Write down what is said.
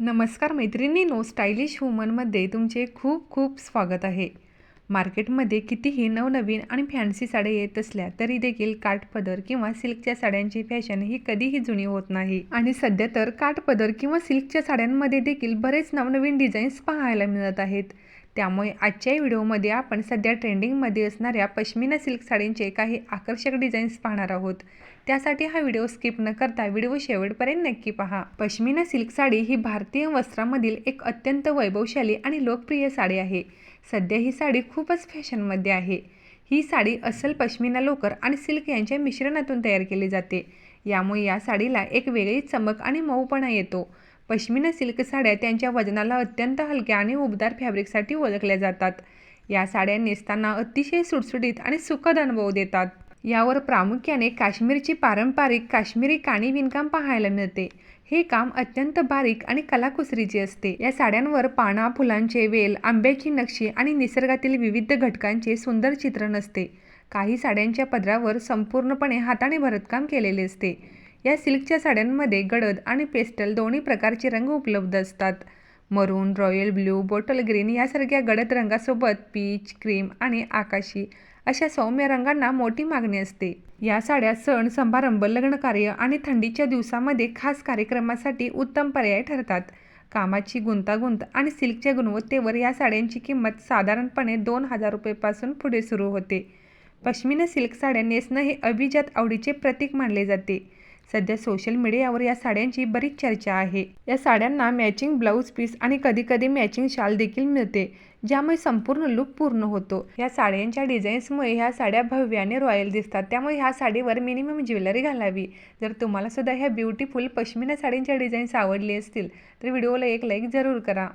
नमस्कार मैत्रिणींनो स्टायलिश वुमनमध्ये तुमचे खूप खूप स्वागत आहे. मार्केटमध्ये कितीही नवनवीन आणि फॅन्सी साड्या येत असल्या तरी देखील काठपदर किंवा सिल्कच्या साड्यांची फॅशन ही कधीही जुनी होत नाही. आणि सध्या तर काठपदर किंवा सिल्कच्या साड्यांमध्ये देखील बरेच नवनवीन डिझाईन्स पाहायला मिळत आहेत. त्यामुळे आजच्या व्हिडिओमध्ये आपण सध्या ट्रेंडिंगमध्ये असणाऱ्या पश्मिना सिल्क साडींचे काही आकर्षक डिझाईन्स पाहणार आहोत. त्यासाठी हा व्हिडिओ स्किप न करता व्हिडिओ शेवटपर्यंत नक्की पहा. पश्मिना सिल्क साडी ही भारतीय वस्त्रामधील एक अत्यंत वैभवशाली आणि लोकप्रिय साडी आहे. सध्या ही साडी खूपच फॅशनमध्ये आहे. ही साडी अस्सल पश्मिना लोकर आणि सिल्क यांच्या मिश्रणातून तयार केली जाते. यामुळे या साडीला एक वेगळी चमक आणि मऊपणा येतो. पश्मिना सिल्क साड्या त्यांच्या वजनाला अत्यंत हलक्या आणि उबदार फॅब्रिकसाठी ओळखल्या जातात. या साड्या नेसताना अतिशय सुटसुटीत आणि सुखद अनुभव देतात. यावर प्रामुख्याने काश्मीरची पारंपरिक काश्मीरी काणी विणकाम पाहायला मिळते. हे काम अत्यंत बारीक आणि कलाकुसरीचे असते. या साड्यांवर पाना फुलांचे वेल आंब्याची नक्षी आणि निसर्गातील विविध घटकांचे सुंदर चित्रण असते. काही साड्यांच्या पदरावर संपूर्णपणे हाताने भरतकाम केलेले असते. या सिल्कच्या साड्यांमध्ये गडद आणि पेस्टल दोन्ही प्रकारचे रंग उपलब्ध असतात. मरून रॉयल ब्ल्यू बॉटल ग्रीन यासारख्या गडद रंगासोबत पीच क्रीम आणि आकाशी अशा सौम्य रंगांना मोठी मागणी असते. या साड्या सण समारंभ लग्नकार्य आणि थंडीच्या दिवसामध्ये खास कार्यक्रमासाठी उत्तम पर्याय ठरतात. कामाची गुंतागुंत आणि सिल्कच्या गुणवत्तेवर या साड्यांची किंमत साधारणपणे दोन हजार रुपयेपासून पुढे सुरू होते. पश्मिना सिल्क साड्या नेसणं हे अभिजात आवडीचे प्रतीक मानले जाते. सध्या सोशल मीडियावर या साड्यांची बरीच चर्चा आहे. या साड्यांना मॅचिंग ब्लाऊज पीस आणि कधीकधी मॅचिंग शाल देखील मिळते ज्यामुळे संपूर्ण लुक पूर्ण होतो. या साड्यांच्या डिझाईन्समुळे ह्या साड्या भव्य आणि रॉयल दिसतात. त्यामुळे ह्या साडीवर मिनिमम ज्वेलरी घालावी. जर तुम्हाला सुद्धा ह्या ब्युटिफुल पश्मिना साडींच्या डिझाईन्स आवडली असतील तर व्हिडिओला एक लाईक जरूर करा.